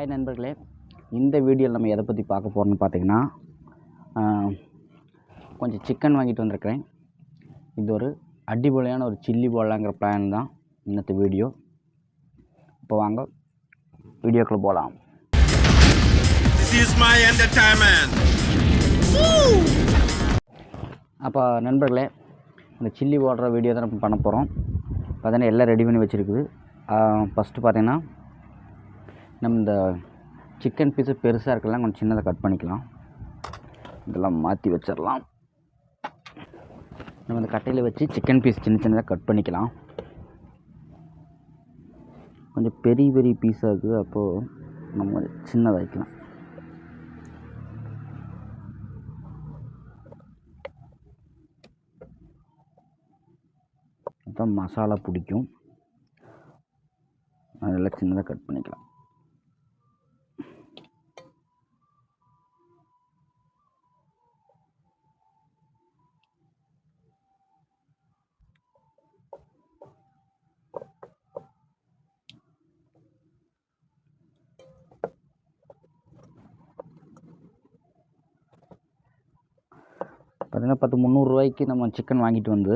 Hi நண்பர்களே. இந்த வீடியோவில் நம்ம எதை பற்றி பார்க்க போகிறோம்னு பார்த்தீங்கன்னா கொஞ்சம் சிக்கன் வாங்கிட்டு வந்திருக்கிறேன். இது ஒரு அடிப்பொலியான ஒரு சில்லி போடலாங்கிற பிளான் தான் இன்னத்த வீடியோ. இப்போ வாங்க வீடியோக்குள்ளே போகலாம். அப்போ நண்பர்களே இந்த சில்லி போடுற வீடியோ தான் நம்ம பண்ண போகிறோம் பார்த்தீங்கன்னா எல்லாம் ரெடி பண்ணி வச்சுருக்குது. ஃபஸ்ட்டு பார்த்தீங்கன்னா நம்ம இந்த சிக்கன் பீஸு பெருசாக இருக்கலாம் கொஞ்சம் சின்னதாக கட் பண்ணிக்கலாம். இதெல்லாம் மாற்றி வச்சிடலாம். நம்ம இந்த கட்டையில் வச்சு சிக்கன் பீஸ் சின்ன சின்னதாக கட் பண்ணிக்கலாம். கொஞ்சம் பெரிய பெரிய பீஸாக இருக்குது அப்போது நம்ம சின்னதாக வைக்கலாம். அதான் மசாலா பிடிக்கும். அதெல்லாம் சின்னதாக கட் பண்ணிக்கலாம் பார்த்தீங்கன்னா பத்து முந்நூறுரூவாய்க்கு நம்ம சிக்கன் வாங்கிட்டு வந்து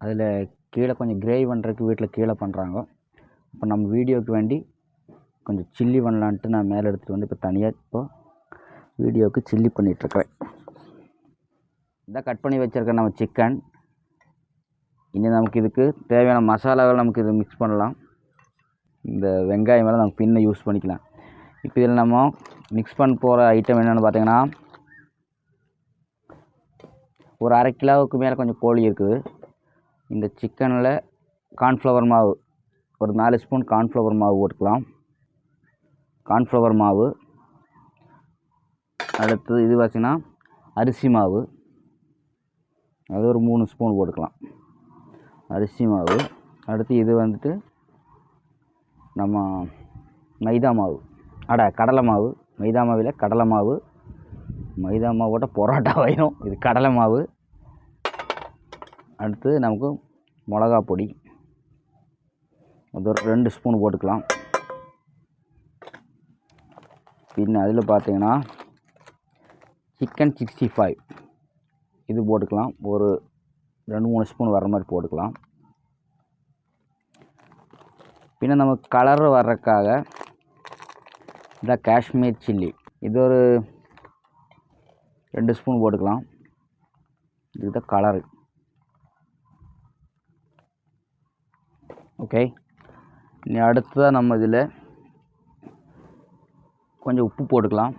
அதில் கீழே கொஞ்சம் கிரேவி பண்ணுறதுக்கு வீட்டில் கீழே பண்ணுறாங்க இப்போ நம்ம வீடியோவுக்கு வேண்டி கொஞ்சம் சில்லி பண்ணலான்ட்டு நான் மேலே எடுத்துகிட்டு வந்து இப்போ தனியாக இப்போ வீடியோவுக்கு சில்லி பண்ணிகிட்ருக்கேன் இதான் கட் பண்ணி வச்சுருக்க நம்ம சிக்கன் இனி நமக்கு இதுக்கு தேவையான மசாலாகள் நமக்கு இது மிக்ஸ் பண்ணலாம். இந்த வெங்காயம் எல்லாம் நமக்கு பின்ன யூஸ் பண்ணிக்கலாம். இப்போ இதில் நம்ம மிக்ஸ் பண்ண போகிற ஐட்டம் என்னென்னு பார்த்தீங்கன்னா ஒரு அரை கிலோவுக்கு மேலே கொஞ்சம் கோழி இருக்குது. இந்த சிக்கனில் கார்ன்ஃப்ளவர் மாவு ஒரு நாலு ஸ்பூன் கார்ன்ஃப்ளவர் மாவு போட்டுக்கலாம். கார்ன்ஃப்ளவர் மாவு அடுத்து இது பார்த்தீங்கன்னா அரிசி மாவு அது ஒரு மூணு ஸ்பூன் போட்டுக்கலாம். அரிசி மாவு அடுத்து இது வந்துட்டு நம்ம மைதா மாவு அட கடலை மாவு மைதா மாவில் கடலை மாவு மைதா மாவோட பரோட்டா வயிறும். இது கடலை மாவு. அடுத்து நமக்கு மிளகா பொடி. அது ஒரு ரெண்டு ஸ்பூன் போட்டுக்கலாம். பின்ன அதில் பார்த்தீங்கன்னா சிக்கன் சிக்ஸ்டி ஃபைவ். இது போட்டுக்கலாம். ஒரு ரெண்டு மூணு ஸ்பூன் வர மாதிரி போட்டுக்கலாம். பின்ன நமக்கு கலர் வர்றதுக்காக இந்த காஷ்மீர் சில்லி. இது ஒரு ரெண்டு ஸ்பூன் போட்டுக்கலாம். இதுதான் கலரு ஓகே இனி அடுத்ததாக நம்ம இதில் கொஞ்சம் உப்பு போட்டுக்கலாம்.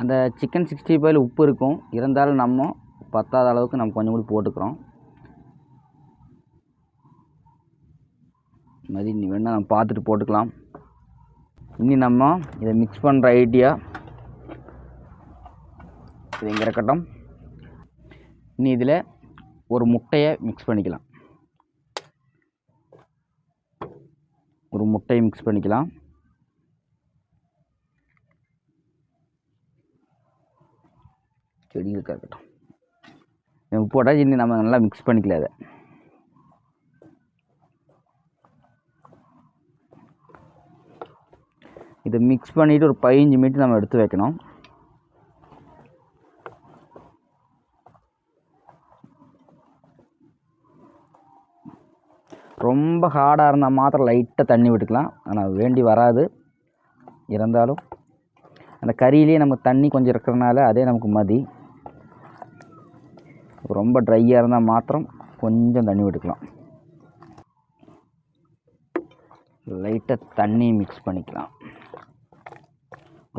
அந்த சிக்கன் சிக்ஸ்டி ஃபைவ்ல உப்பு இருக்கும். இருந்தாலும் நம்ம பத்தாத அளவுக்கு நம்ம கொஞ்சம் கூட போட்டுக்கிறோம். மாதிரி இனி வேணால் நம்ம பார்த்துட்டு போட்டுக்கலாம். இனி நம்ம இதை மிக்ஸ் பண்ணுற ஐடியா இது இங்கே இருக்கட்டும் இனி இதில் ஒரு முட்டையை மிக்ஸ் பண்ணிக்கலாம். ஒரு முட்டையை மிக்ஸ் பண்ணிக்கலாம். செடிகளுக்காக இருக்கட்டும். உப்பு போட்டால் இனி நம்ம நல்லா மிக்ஸ் பண்ணிக்கல அதை இதை மிக்ஸ் பண்ணிவிட்டு ஒரு பதினஞ்சு மினிட் நம்ம எடுத்து வைக்கணும். ரொம்ப ஹார்டாக இருந்தால் மாத்திரம் லைட்டாக தண்ணி விட்டுக்கலாம். ஆனால் வேண்டி வராது. இருந்தாலும் அந்த கறியிலே நமக்கு தண்ணி கொஞ்சம் இருக்கிறனால அதே நமக்கு மதி. ரொம்ப ட்ரையாக இருந்தால் மாத்திரம் கொஞ்சம் தண்ணி விட்டுக்கலாம். லைட்டாக தண்ணி மிக்ஸ் பண்ணிக்கலாம்.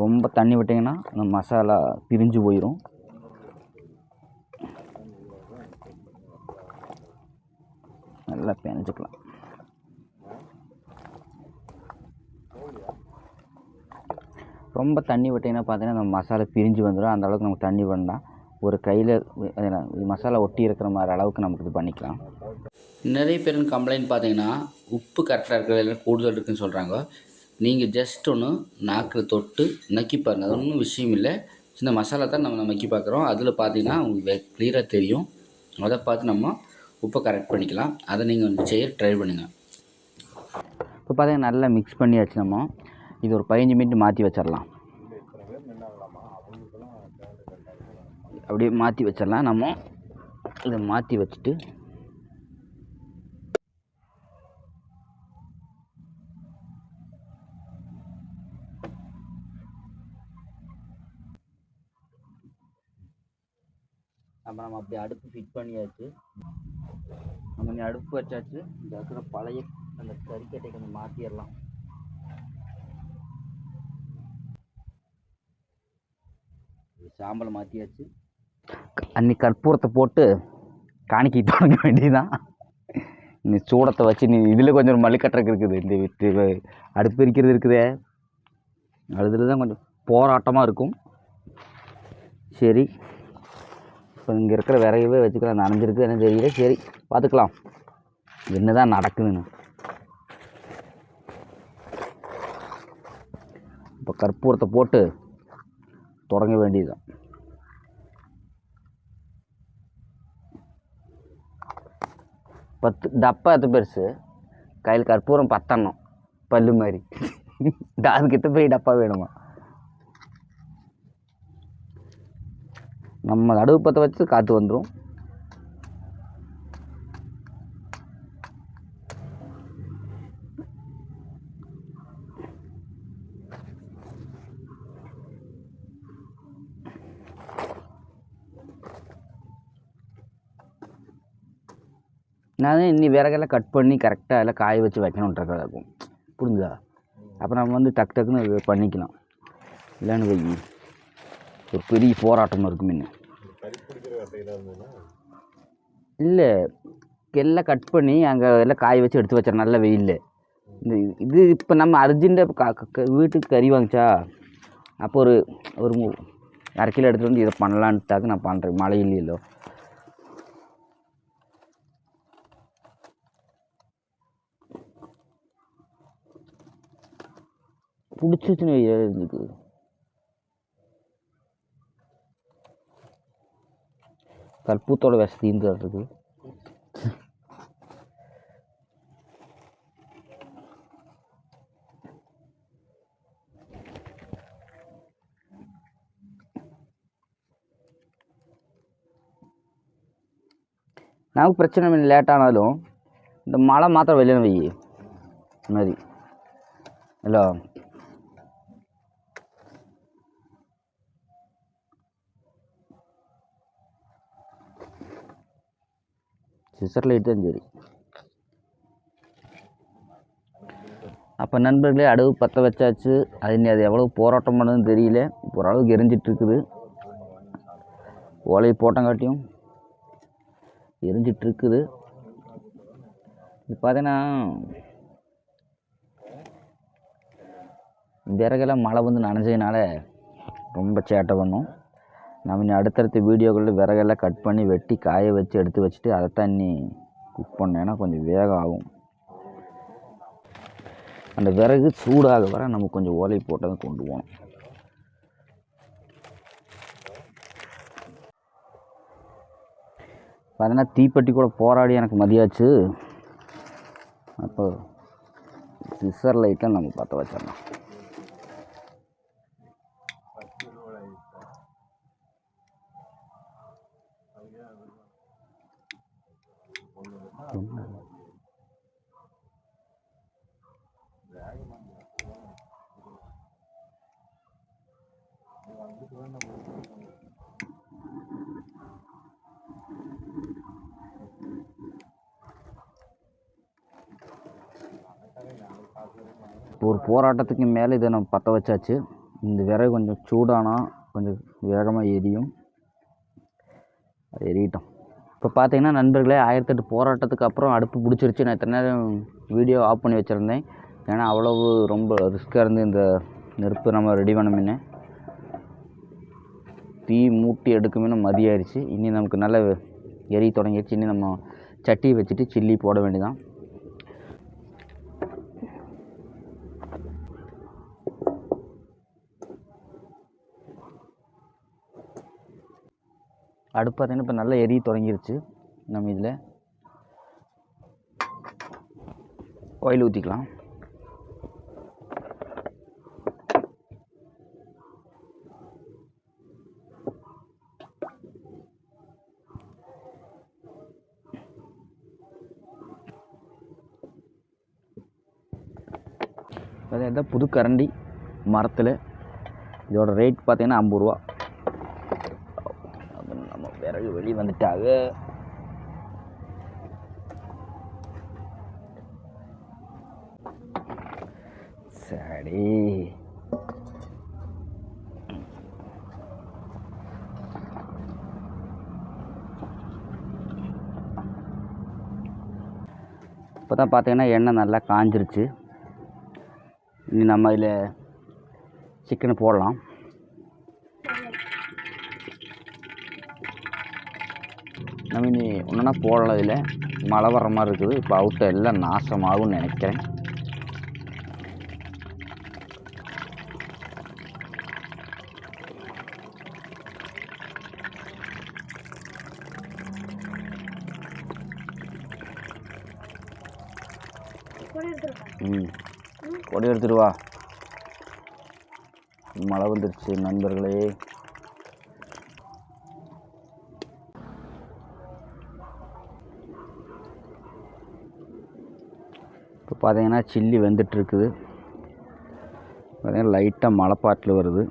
ரொம்ப தண்ணி விட்டிங்கன்னா அந்த மசாலா பிரிஞ்சு போயிடும் நல்லா பிணைஞ்சிக்கலாம். ரொம்ப தண்ணி விட்டிங்கன்னா பார்த்தீங்கன்னா அந்த மசாலா பிரிஞ்சு வந்துடும். அந்த அளவுக்கு நமக்கு தண்ணி வேண்டாம். ஒரு கையில் மசாலா ஒட்டி இருக்கிற மாதிரி அளவுக்கு நமக்கு இது பண்ணிக்கலாம். நிறைய பேருக்கு கம்ப்ளைண்ட் பார்த்தீங்கன்னா உப்பு கரெக்டாக இருக்கிறது இல்லை கூடுதல் இருக்குன்னு சொல்கிறாங்க நீங்கள் ஜஸ்ட் ஒன்று நாக்கில் தொட்டு நக்கி பாருங்கள் அது ஒன்றும் விஷயம் இல்லை. சின்ன மசாலா தான் நம்ம நக்கி பார்க்குறோம். அதில் பார்த்தீங்கன்னா உங்களுக்கு க்ளியராக தெரியும். அதை பார்த்து நம்ம உப்பை கரெக்ட் பண்ணிக்கலாம். அதை நீங்கள் செய்ய ட்ரை பண்ணுங்கள் இப்போ பார்த்தீங்கன்னா நல்லா மிக்ஸ் பண்ணியாச்சு நம்ம. இது ஒரு பதினஞ்சு மினிட் மாற்றி வச்சிடலாம் அப்படியே மாற்றி வச்சிடலாம் நம்ம இதை மாற்றி வச்சுட்டு அப்போ நம்ம அப்படி அடுப்பு ஃபிட் பண்ணியாச்சு. நம்ம அடுப்பு வச்சாச்சு. இந்த இருக்கிற பழைய அந்த கறிக்கட்டை கொஞ்சம் மாற்றிடலாம் சாம்பலை மாற்றியாச்சு அன்னைக்கு கற்பூரத்தை போட்டு காணிக்கை தொடங்க வேண்டியதுதான். நீ சூடத்தை வச்சு நீ இதில் கொஞ்சம் மல்லிக்கட்டுறக்கு இருக்குது. இந்த இது அடுப்பு இருக்கிறது இருக்குதே. அதில் தான் கொஞ்சம் போராட்டமாக இருக்கும். சரி. இப்போ இங்கே இருக்கிற விறகவே வச்சுக்கலாம். நனைஞ்சிருக்கு என்ன தெரியல. சரி பார்த்துக்கலாம் என்ன தான் நடக்குதுன்னு. இப்போ கற்பூரத்தை போட்டு தொடங்க வேண்டியதுதான். பத்து டப்பா எத்த பெருசு கையில் கற்பூரம் பத்தண்ணம் பல்லு மாதிரி. அதுக்கிட்ட போய் பெரிய டப்பா வேணுமா? நம்ம நடுவு பற்ற வச்சு காற்று வந்துடும் நான் இன்னி விறகெல்லாம் கட் பண்ணி கரெக்டாக எல்லாம் காய வச்சு வைக்கணுன்றதாக இருக்கும் புரிஞ்சுதா? அப்போ நம்ம வந்து டக்கு டக்குன்னு இது பண்ணிக்கலாம். இல்லைன்னு வை. ஒரு பெரிய போராட்டமாக இருக்கும் இன்னும். இல்லை எல்லாம் கட் பண்ணி அங்கே எல்லாம் காய வச்சு எடுத்து வச்சிட நல்ல வெயிலில். இந்த இது இப்போ நம்ம அர்ஜென்ட்டாக வீட்டுக்கு கறி வாங்கிச்சா அப்போ ஒரு ஒரு அரை கிலோ எடுத்துகிட்டு வந்து இதை பண்ணலான்ட்டாக்கு நான் பண்ணுறேன் மழை இல்லையோ பிடிச்சிச்சுன்னு எழுதுக்கு கற்பூத்தோட விஷம் தீர்ந்து இருக்குது நமக்கு பிரச்சனை இல்லை லேட் ஆனாலும் இந்த மழை மாத்திரம் வெளியே வை இந்த மாதிரி இல்லை சிசர் லைட் தான் சரி. அப்போ நண்பர்களே அடுவு பற்ற வச்சாச்சு. அது நீ அது எவ்வளோ போராட்டம் பண்ணதுன்னு தெரியல. இப்போ ஓரளவுக்கு எரிஞ்சிட்ருக்குது ஓலையை ஓலை போட்டங்காட்டியும் எரிஞ்சிட்ருக்குது இது பார்த்தீங்கன்னா விறகெல்லாம் மழை வந்து நனைஞ்சதுனால ரொம்ப சேட்டை பண்ணும். நம்ம இனி அடுத்தடுத்த வீடியோக்களில் விறகெல்லாம் கட் பண்ணி வெட்டி காய வச்சு எடுத்து வச்சுட்டு அதைத்தான் இன்னி குக் பண்ணேன்னா கொஞ்சம் வேகம் ஆகும். அந்த விறகு சூடாக வர நம்ம கொஞ்சம் ஓலை போட்டு தான் கொண்டு போகணும். பார்த்தீங்கன்னா தீப்பெட்டி கூட போராடி எனக்கு மதியாச்சு. அப்போ சிசர் லைட்டில் நம்ம பற்ற வச்சிடலாம். ஒரு போராட்டத்துக்கு மேலே இதை நம்ம பற்ற வச்சாச்சு. இந்த விறகு கொஞ்சம் சூடானா கொஞ்சம் வேகமாக எரியும். அது எரியட்டும். இப்போ பார்த்தீங்கன்னா நண்பர்களே ஆயிரத்தெட்டு போராட்டத்துக்கு அப்புறம் அடுப்பு பிடிச்சிருச்சு. நான் இத்தனை நேரம் வீடியோ ஆஃப் பண்ணி வச்சுருந்தேன். ஏன்னா அவ்வளவு ரொம்ப ரிஸ்க்காக இருந்து இந்த நெருப்பு நம்ம ரெடி பண்ண முன்னே. தீ மூட்டி எடுக்குமே மதியாயிருச்சு. இனி நமக்கு நல்ல எரி தொடங்கிடுச்சு. இனி நம்ம சட்டி வச்சுட்டு சில்லி போட வேண்டியதான் அடுப்பு பார்த்தீங்கன்னா இப்போ நல்லா எரிய தொடங்கிருச்சு. நம்ம இதில் ஆயில் ஊற்றிக்கலாம் அதே தான் புது கரண்டி மரத்தில். இதோட ரேட் பார்த்தீங்கன்னா ஐம்பது ரூபா. நம்ம விறகு வெளியே வந்துட்டாங்க சரி. இப்போ தான் பார்த்தீங்கன்னா எண்ணெய் நல்லா காஞ்சிருச்சு. இனி நம்ம இதில் சிக்கனை போடலாம். நம்ம இனி ஒன்றுனா போடலாம் இதில். மழை வர்ற மாதிரி இருக்குது. இப்போ அவுட்டை எல்லாம் நாசமாகும்னு நினைக்கிறேன். ம். கொடி எடுத்துட்டு வா மழை வந்துருச்சு நண்பர்களே. இப்போ பார்த்தீங்கன்னா சில்லி வெந்துட்டுருக்குது. பார்த்தீங்கன்னா லைட்டாக மழைப்பாட்டில் வருது.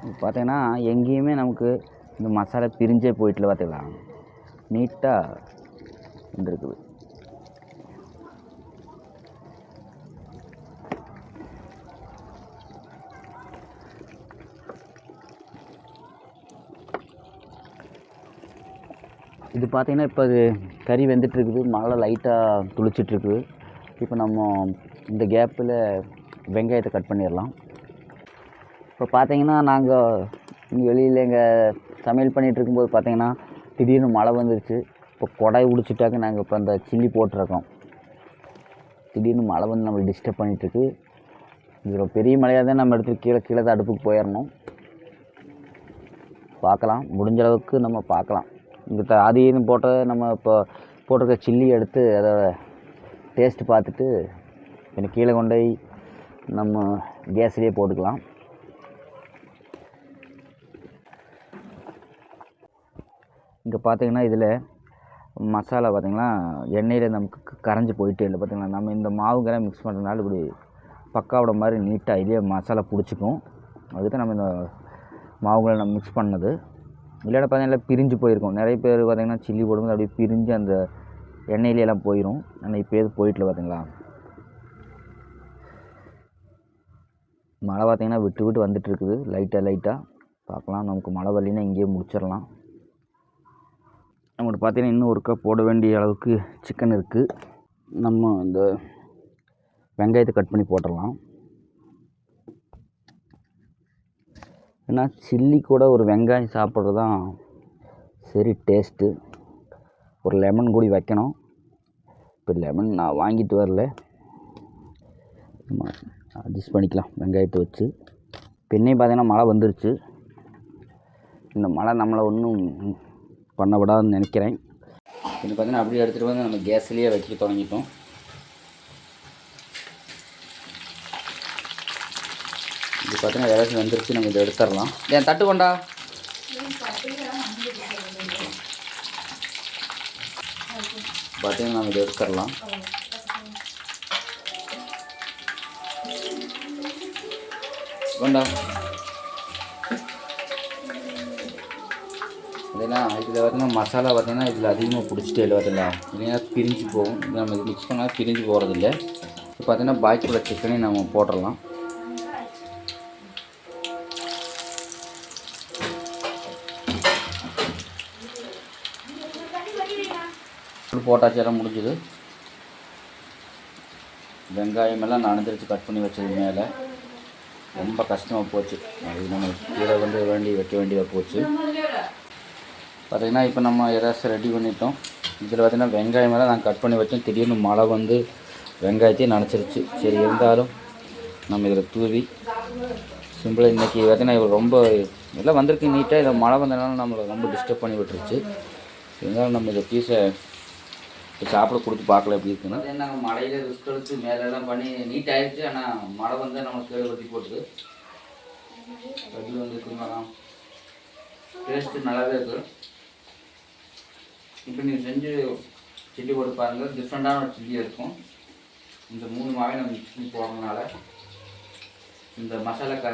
இப்போ பார்த்தீங்கன்னா எங்கேயுமே நமக்கு இந்த மசாலா பிரிஞ்சே போயிட்டில் பார்த்துக்கலாம் நீட்டாக வந்துருக்குது. இது பார்த்திங்கன்னா இப்போ அது கறி வெந்துட்டுருக்குது. மழை லைட்டாக துளிச்சிட்ருக்குது இப்போ நம்ம இந்த கேப்பில் வெங்காயத்தை கட் பண்ணிடலாம். இப்போ பார்த்தீங்கன்னா நாங்கள் இங்கே வெளியில் எங்கள் சமையல் பண்ணிகிட்டு இருக்கும்போது பார்த்தீங்கன்னா திடீர்னு மழை வந்துருச்சு. இப்போ கொடை உடிச்சிட்டாக்க நாங்கள் இப்போ அந்த சில்லி போட்டிருக்கோம். திடீர்னு மழை வந்து நம்மளை டிஸ்டர்ப் பண்ணிகிட்ருக்கு இவ்வளோ பெரிய மழையாக தான் நம்ம எடுத்து கீழே கீழே தான் அடுப்புக்கு போயிடணும். பார்க்கலாம். முடிஞ்ச அளவுக்கு நம்ம பார்க்கலாம். இந்த த போட்ட நம்ம இப்போ போட்டிருக்க சில்லி எடுத்து அதோட டேஸ்ட் பார்த்துட்டு பின்ன கீழே கொண்டு போய் நம்ம கேஸ்லேயே போட்டுக்கலாம். இங்கே பார்த்தீங்கன்னா இதில் மசாலா பார்த்தீங்கன்னா எண்ணெயில் நமக்கு கரைஞ்சி போயிட்டே இல்லை பார்த்தீங்களா நம்ம இந்த மாவுங்கெல்லாம் மிக்ஸ் பண்ணுறதுனால இப்படி பக்காவோட மாதிரி நீட்டாக இதே மசாலா பிடிச்சிக்கும். அதுக்கு தான் நம்ம இந்த மாவுகளை நம்ம மிக்ஸ் பண்ணது. இல்லாட்ட பார்த்தீங்கன்னா பிரிஞ்சு போயிருக்கும். நிறைய பேர் பார்த்திங்கன்னா சில்லி போடும்போது அப்படியே பிரிஞ்சு அந்த எண்ணெயிலே எல்லாம் போயிடும் ஆனால் இப்போ எது போயிட்டல பார்த்தீங்களா மழை பார்த்திங்கன்னா விட்டு விட்டு வந்துட்டு இருக்குது. லைட்டாக லைட்டாக பார்க்கலாம். நமக்கு மழை வரலைன்னா இங்கேயே முடிச்சிடலாம். நம்மகிட்ட பார்த்தீங்கன்னா இன்னும் ஒருக்கா போட வேண்டிய அளவுக்கு சிக்கன் இருக்குது நம்ம இந்த வெங்காயத்தை கட் பண்ணி போட்டுடலாம். ஏன்னா சில்லி கூட ஒரு வெங்காயம் சாப்பிட்றது தான் சரி டேஸ்ட்டு ஒரு லெமன் கூடி வைக்கணும். இப்போ லெமன் நான் வாங்கிட்டு வரல. அட்ஜஸ்ட் பண்ணிக்கலாம் வெங்காயத்தை வச்சு. பின்னையும் பார்த்தீங்கன்னா மழை வந்துருச்சு. இந்த மழை நம்மளை ஒன்றும் பண்ண விடாதுன்னு நினைக்கிறேன். இது பார்த்தீங்கன்னா அப்படியே எடுத்துகிட்டு வந்து நம்ம கேஸ்லேயே வைக்க தொடங்கிட்டோம் இது பார்த்தீங்கன்னா ஏதாச்சும் வந்துருச்சு நம்ம இதை எடுத்துடலாம். ஏன் தட்டு கொண்டா? பார்த்தீங்கன்னா நம்ம இதை எடுத்துடலாம். கொண்டா? இதெல்லாம் இதில் பார்த்தீங்கன்னா மசாலா பார்த்தீங்கன்னா இதில் அதிகமாக பிடிச்சிட்டே இல்லை பார்த்தீங்களா இல்லைன்னா பிரிஞ்சு போகும். நம்ம இது மிக்ஸ் பண்ணால் பிரிஞ்சு போகிறதில்ல இப்போ பார்த்தீங்கன்னா பாக்கி உள்ள சிக்கனையும் நம்ம போட்டுடலாம். போட்டாச்சு எல்லாம் முடிஞ்சுது. வெங்காயம் எல்லாம் கட் பண்ணி வச்சது மேலே. ரொம்ப கஷ்டமாக போச்சு. அது நம்ம கீழே வந்து வேண்டி வைக்க வேண்டியதாக போச்சு. பார்த்திங்கன்னா இப்போ நம்ம ஏதாச்சும் ரெடி பண்ணிட்டோம். இதில் பார்த்திங்கன்னா வெங்காயம் எல்லாம் நான் கட் பண்ணி வச்சோம் திடீர்னு மழை வந்து வெங்காயத்தையும் நனைச்சிருச்சு. சரி இருந்தாலும் நம்ம இதில் தூவி சிம்பிளாக இன்றைக்கி பார்த்தீங்கன்னா இவ்வளோ ரொம்ப எல்லாம் வந்திருக்கு நீட்டாக இதில் மழை வந்ததுனால நம்மளை ரொம்ப டிஸ்டர்ப் பண்ணி விட்டுருச்சு. இருந்தாலும் நம்ம இந்த பீஸை சாப்பிட கொடுத்து பார்க்கல எப்படி இருக்குன்னா. நாங்கள் மழையில் ரிஸ்க் எடுத்து மேலெல்லாம் பண்ணி நீட் ஆகிடுச்சு ஆனால் மழை வந்து நம்ம கீழே ஊற்றி போட்டுது. வந்து இருக்குங்களா டேஸ்ட்டு நல்லாவே இருக்குது இப்போ நீங்கள் செஞ்சு சில்லி போட்டு பாருங்கள் டிஃப்ரெண்ட்டான ஒரு சில்லியாக இருக்கும். இந்த மூணு மாவை நம்ம மிக்ஸ் பண்ணி போடுறதுனால இந்த மசாலா க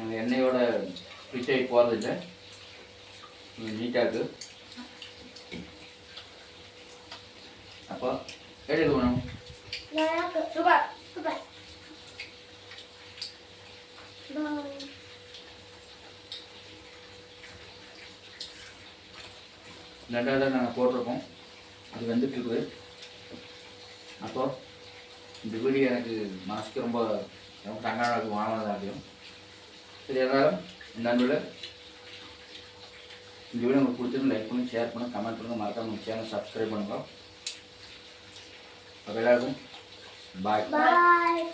அந்த எண்ணெயோட ஸ்பிட் ஆகி போகிறதில்ல நீட்டாக இருக்குது அப்போ எடுக்கணும் சூப்பர். சூப்பர். ரெண்டாவது நாங்கள் போட்டிருக்கோம். அது வந்துட்டு இருக்குது அப்போ இந்த வீடியோ எனக்கு மனசுக்கு ரொம்ப ரொம்ப தங்காளுக்கு வாங்கினதாகியும் சரி எல்லாரும் இந்த அன்பில் இந்த வீடியோ உங்களுக்கு பிடிச்சிருந்து லைக் பண்ணி ஷேர் பண்ணி கமெண்ட் பண்ணுங்கள் மறக்காம சேனல் சப்ஸ்கிரைப் பண்ணுங்க. அப்போ எல்லாருக்கும் பாய் பாய்